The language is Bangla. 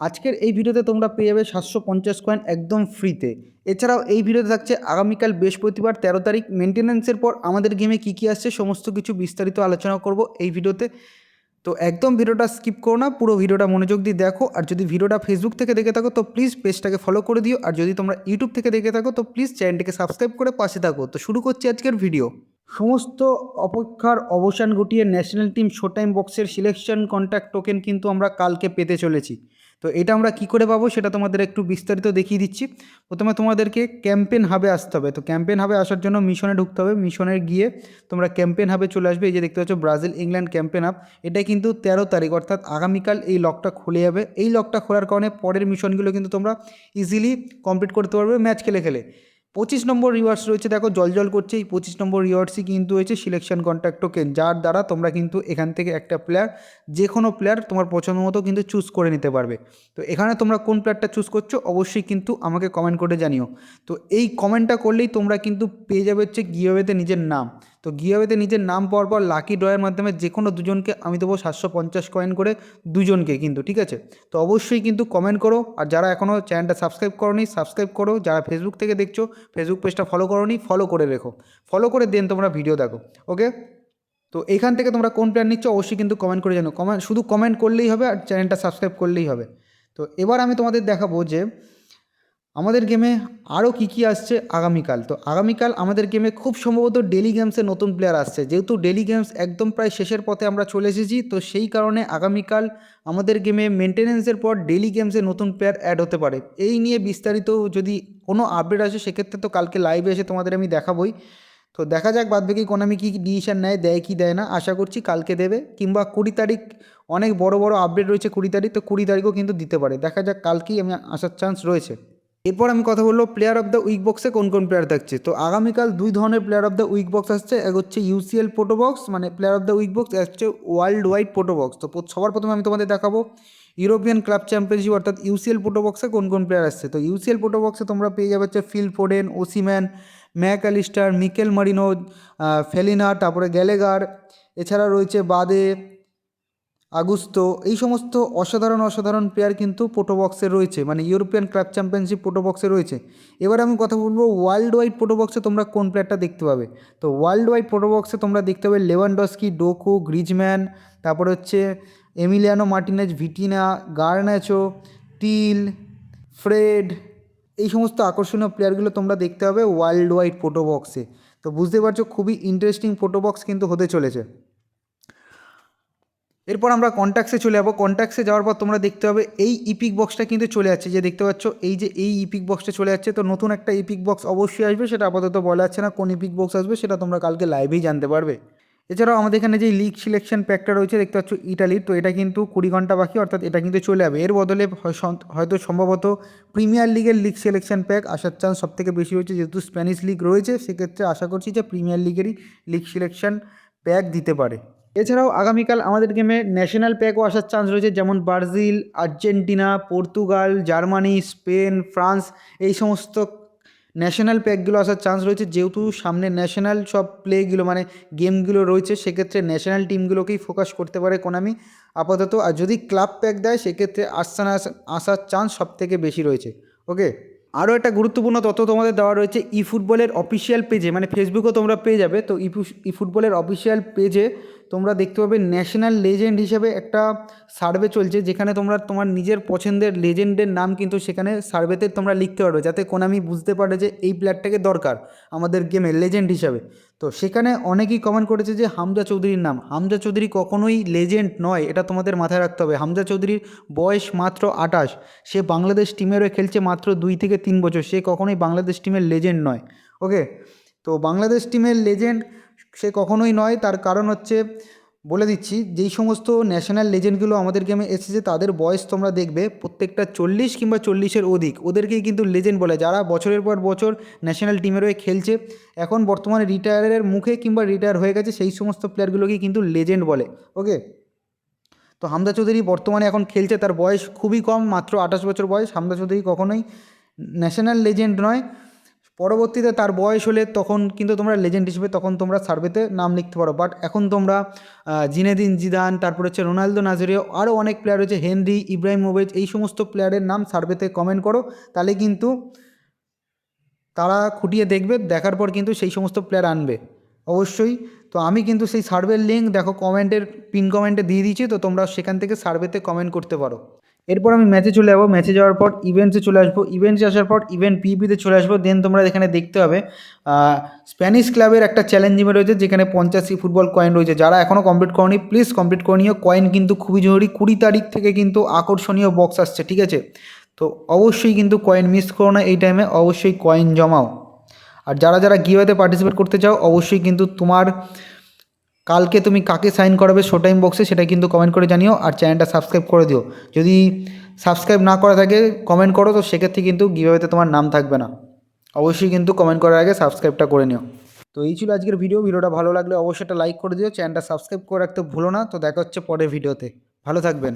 আজকের এই ভিডিওতে তোমরা পেয়ে যাবে সাতশো পঞ্চাশ কয়েন একদম ফ্রিতে এছাড়াও এই ভিডিওতে থাকছে আগামীকাল বৃহস্পতিবার তেরো তারিখ মেনটেন্যান্সের পর আমাদের গেমে কী কী আসছে সমস্ত কিছু বিস্তারিত আলোচনা করব এই ভিডিওতে। তো একদম ভিডিওটা স্কিপ করো না, পুরো ভিডিওটা মনোযোগ দিয়ে দেখো। আর যদি ভিডিওটা ফেসবুক থেকে দেখে থাকো, তো প্লিজ পেজটাকে ফলো করে দিও। আর যদি তোমরা ইউটিউব থেকে দেখে থাকো, তো প্লিজ চ্যানেলটিকে সাবস্ক্রাইব করে পাশে থাকো। তো শুরু করছি আজকের ভিডিও সমস্ত অপেক্ষার অবসান ঘটিয়ে ন্যাশনাল টিম শো টাইম বক্সের সিলেকশন কন্ট্যাক্ট টোকেন কিন্তু আমরা কালকে পেতে চলেছি। তো এটা আমরা কি করে পাবো সেটা তোমাদের একটু বিস্তারিত দেখিয়ে দিচ্ছি। প্রথমে তোমাদেরকে ক্যাম্পেন হাবে আসতে হবে। তো ক্যাম্পেন হাবে আসার জন্য মিশনে ঢুকতে হবে। মিশনে গিয়ে তোমরা ক্যাম্পেন হাবে চলে আসবে। এই যে দেখতে পাচ্ছ ব্রাজিল ইংল্যান্ড ক্যাম্পেন হাব। এটা কিন্তু তেরো তারিখ, অর্থাৎ আগামীকাল এই লকটা খুলে যাবে। এই লকটা খোলার কারণে পরের মিশনগুলো কিন্তু তোমরা ইজিলি কমপ্লিট করতে পারবে ম্যাচ খেলে খেলে। পঁচিশ নম্বর রিওয়ার্ডস রয়েছে, দেখো জল জল করছে, এই পঁচিশ নম্বর রিওয়ার্ডসই কিন্তু হয়েছে সিলেকশন কন্ট্যাক্ট টোকেন যার দ্বারা তোমরা কিন্তু এখান থেকে একটা প্লেয়ার যে কোনো প্লেয়ার তোমার পছন্দ মতো কিন্তু চুজ করে নিতে পারবে। তো এখানে তোমরা কোন প্লেয়ারটা চুজ করছ, অবশ্যই কিন্তু আমাকে কমেন্ট করে জানিও। তো এই কমেন্টটা করলেই তোমরা কিন্তু পেয়ে যাবে হচ্ছে গিওয়েতে নিজের নাম। তো গিওয়েতে নিজের নাম পাওয়ার পর লাকি ড্রয়ের মাধ্যমে যে কোনো দুজনকে আমি দেবো সাতশো পঞ্চাশ কয়েন করে দুজনকে কিন্তু, ঠিক আছে? তো অবশ্যই কিন্তু কমেন্ট করো। আর যারা এখনও চ্যানেলটা সাবস্ক্রাইব করোনি সাবস্ক্রাইব করো। যারা ফেসবুক থেকে দেখছ ফেসবুক পেজটা ফলো করোনি ফলো করে রেখো। ফলো করে দেন তোমরা ভিডিও দেখো ওকে তো এখান থেকে তোমরা কোন প্ল্যান নিচ্ছ, অবশ্যই কিন্তু কমেন্ট করে জানো কমেন্ট শুধু কমেন্ট করলেই হবে আর চ্যানেলটা সাবস্ক্রাইব করলেই হবে। তো এবার আমি তোমাদের দেখাবো যে আমাদের গেমে আরও কী কী আসছে আগামীকাল? তো আগামীকাল আমাদের গেমে খুব সম্ভবত ডেলি গেমসে নতুন প্লেয়ার আসছে। যেহেতু ডেলি গেমস একদম প্রায় শেষের পথে আমরা চলে এসেছি, তো সেই কারণে আগামীকাল আমাদের গেমে মেনটেনেন্সের পর ডেলি গেমসে নতুন প্লেয়ার অ্যাড হতে পারে। এই নিয়ে বিস্তারিত যদি কোনো আপডেট আসে, সেক্ষেত্রে তো কালকে লাইভে এসে তোমাদের আমি দেখাবই। তো দেখা যাক, বাদ বাকি কোনামি কী ডিসিশান নেয়, দেয় কি দেয় না, আশা করছি কালকে দেবে। কিংবা কুড়ি তারিখ, অনেক বড় বড় আপডেট রয়েছে কুড়ি তারিখ, তো কুড়ি তারিখও কিন্তু দিতে পারে। দেখা যাক, কালকেই আমি আসার চান্স রয়েছে। এরপর আমি কথা বলব প্লেয়ার অফ দ্য উইক বক্সে কোন কোন প্লেয়ার থাকছে। তো আগামীকাল দুই ধরনের player of the week box আসছে। এক হচ্ছে ইউসিএল পোটো বক্স মানে player of the week box হচ্ছে ওয়ার্ল্ড ওয়াইড পোটো বক্স তো সবার প্রথমে আমি তোমাদের দেখাবো ইউরোপিয়ান ক্লাব চ্যাম্পিয়নশিপ অর্থাৎ ইউসিএল পোটো বক্সে কোন কোন প্লেয়ার আসছে। তো ইউসিএল পোটো বক্সে তোমরা পেয়ে যাবে হচ্ছে Phil Foden Osimhen Mac Allister Mikel Merino Palhinha তারপরে গ্যালেগার এছাড়া রয়েছে বাদে আগুস্তো, এই সমস্ত অসাধারণ অসাধারণ প্লেয়ার কিন্তু পোটো বক্সে রয়েছে মানে ইউরোপিয়ান ক্লাব চ্যাম্পিয়নশিপ পোটো বক্সে রয়েছে। এবার আমি কথা বলব ওয়ার্ল্ড ওয়াইড পোটোবক্সে তোমরা কোন প্লেয়ারটা দেখতে পাবে? তো ওয়ার্ল্ড ওয়াইড পোটোবক্সে তোমরা দেখতে পাবে লেভানডস্কি ডোকু গ্রিজম্যান তারপর হচ্ছে Emiliano Martinez Vitinha Garnacho Tel Fred এই সমস্ত আকর্ষণীয় প্লেয়ারগুলো তোমরা দেখতে পাবে ওয়ার্ল্ড ওয়াইড পোটোবক্সে তো বুঝতে পারছ, খুবই ইন্টারেস্টিং পোটোবক্স কিন্তু হতে চলেছে। এরপর আমরা কন্ট্যাক্সে চলে যাব। কন্ট্যাক্সে যাওয়ার পর তোমরা দেখতে পাবে এই ইপিক বক্সটা কিন্তু চলে যাচ্ছে। যে দেখতে পাচ্ছ, এই যে এই ইপিক বক্সটা চলে যাচ্ছে। তো নতুন একটা ইপিক বক্স অবশ্যই আসবে, সেটা আপাতত বলা যাচ্ছে না কোন ইপিক বক্স আসবে, সেটা তোমরা কালকে লাইভেই জানতে পারবে। এছাড়াও আমাদের এখানে যে লিগ সিলেকশন প্যাকটা রয়েছে, দেখতে পাচ্ছ ইটালির তো এটা কিন্তু কুড়ি ঘণ্টা বাকি, অর্থাৎ এটা কিন্তু চলে যাবে। এর বদলে হয়তো সম্ভবত প্রিমিয়ার লিগের লিগ সিলেকশন প্যাক আসার চান্স সবথেকে বেশি হয়েছে। যেহেতু স্প্যানিশ লিগ রয়েছে, সেক্ষেত্রে আশা করছি যে প্রিমিয়ার লিগেরই লিগ সিলেকশন প্যাক দিতে পারে। এছাড়াও আগামীকাল আমাদের গেমে ন্যাশনাল প্যাকও আসার চান্স রয়েছে, যেমন Brazil, Argentina, Portugal, Germany, Spain, France, এই সমস্ত ন্যাশনাল প্যাকগুলো আসার চান্স রয়েছে। যেহেতু সামনে ন্যাশনাল সব প্লেগুলো মানে গেমগুলো রয়েছে, সেক্ষেত্রে ন্যাশনাল টিমগুলোকেই ফোকাস করতে পারে কোনামি আপাতত। আর যদি ক্লাব প্যাক দেয়, সেক্ষেত্রে আসান আসার চান্স সব থেকে বেশি রয়েছে। ওকে আরও একটা গুরুত্বপূর্ণ তথ্য তোমাদের দেওয়া রয়েছে ই ফুটবলের অফিসিয়াল পেজে মানে ফেসবুকও তোমরা পেয়ে যাবে। তো ই ফুটবলের অফিসিয়াল পেজে তোমরা দেখতে পাবে ন্যাশনাল লেজেন্ড হিসেবে একটা সার্ভে চলছে, যেখানে তোমরা তোমার নিজের পছন্দের লেজেন্ডের নাম কিন্তু সেখানে সার্ভেতে তোমরা লিখতে পারবে, যাতে কোনামি বুঝতে পারে যে এই প্লেয়ারটাকে দরকার আমাদের গেমে লেজেন্ড হিসাবে। তো সেখানে অনেকেই কমেন্ট করেছে যে হামজা চৌধুরীর নাম। হামজা চৌধুরী কখনোই লেজেন্ড নয়, এটা তোমাদের মাথায় রাখতে হবে। হামজা চৌধুরীর বয়স মাত্র আঠাশ। সে বাংলাদেশ টিমেরও খেলছে মাত্র দুই থেকে তিন বছর। সে কখনোই বাংলাদেশ টিমের লেজেন্ড নয়। ওকে তো বাংলাদেশ টিমের লেজেন্ড সে কখনোই নয়। তার কারণ হচ্ছে, বলে দিচ্ছি, যেই সমস্ত ন্যাশনাল লেজেন্ডগুলো আমাদের গেমে এসেছে, তাদের বয়স তোমরা দেখবে প্রত্যেকটা চল্লিশ কিংবা চল্লিশের অধিক। ওদেরকেই কিন্তু লেজেন্ড বলে। যারা বছরের পর বছর ন্যাশনাল টিমের হয়ে খেলছে, এখন বর্তমানে রিটায়ারের মুখে কিংবা রিটায়ার হয়ে গেছে, সেই সমস্ত প্লেয়ারগুলোকেই কিন্তু লেজেন্ড বলে। ওকে তো হামদা চৌধুরী বর্তমানে এখন খেলছে, তার বয়স খুবই কম, মাত্র আঠাশ বছর বয়স। হামদা চৌধুরী কখনোই ন্যাশনাল লেজেন্ড নয়। পরবর্তীতে তার বয়স হলে তখন কিন্তু তোমরা লেজেন্ড হিসেবে তখন তোমরা সার্ভেতে নাম লিখতে পারো। বাট এখন তোমরা জিনেদিন, জিদান, তারপর হচ্ছে রোনালদো, নাজরিও আরও অনেক প্লেয়ার রয়েছে। হেনরি, ইব্রাহিমোভিচ এই সমস্ত প্লেয়ারের নাম সার্ভেতে কমেন্ট করো। তাহলে কিন্তু তারা খুঁটিয়ে দেখবে, দেখার পর কিন্তু সেই সমস্ত প্লেয়ার আনবে। অবশ্যই। তো আমি কিন্তু সেই সার্ভের লিঙ্ক দেখো কমেন্টের পিন কমেন্টে দিয়ে দিয়েছি। তো তোমরা সেখান থেকে সার্ভেতে কমেন্ট করতে পারো। এরপর আমি ম্যাচে চলে যাব। ম্যাচে যাওয়ার পর ইভেন্টসে চলে আসব। ইভেন্টসে আসার পর ইভেন্ট পিপিতে চলে আসব। দেন তোমরা এখানে দেখতে হবে স্প্যানিশ ক্লাবের একটা চ্যালেঞ্জ জিমে রয়েছে, যেখানে পঞ্চাশি ফুটবল কয়েন রয়েছে। যারা এখনও কমপ্লিট করনি প্লিজ কমপ্লিট করে নিও। কয়েন কিন্তু খুবই জরুরি। কুড়ি তারিখ থেকে কিন্তু আকর্ষণীয় বক্স আসছে, ঠিক আছে? তো অবশ্যই কিন্তু কয়েন মিস করো না এই টাইমে অবশ্যই কয়েন জমাও। আর যারা যারা গিওয়েতে পার্টিসিপেট করতে চাও, অবশ্যই কিন্তু তোমার কালকে তুমি কাকে সাইন করাবে শো টাইম বক্সে সেটা কিন্তু কমেন্ট করে জানিও আর চ্যানেলটা সাবস্ক্রাইব করে দিও। যদি সাবস্ক্রাইব না করা থাকে কমেন্ট করো তো সেক্ষেত্রে কিন্তু গিভাবেতে তোমার নাম থাকবে না। অবশ্যই কিন্তু কমেন্ট করার আগে সাবস্ক্রাইবটা করে নিও। তো এই ছিল আজকের ভিডিও ভিডিওটা ভালো লাগলে অবশ্যই একটা লাইক করে দিও। চ্যানেলটা সাবস্ক্রাইব করে রাখতে ভুলো না। তো দেখা হচ্ছে পরের ভিডিওতে ভালো থাকবেন।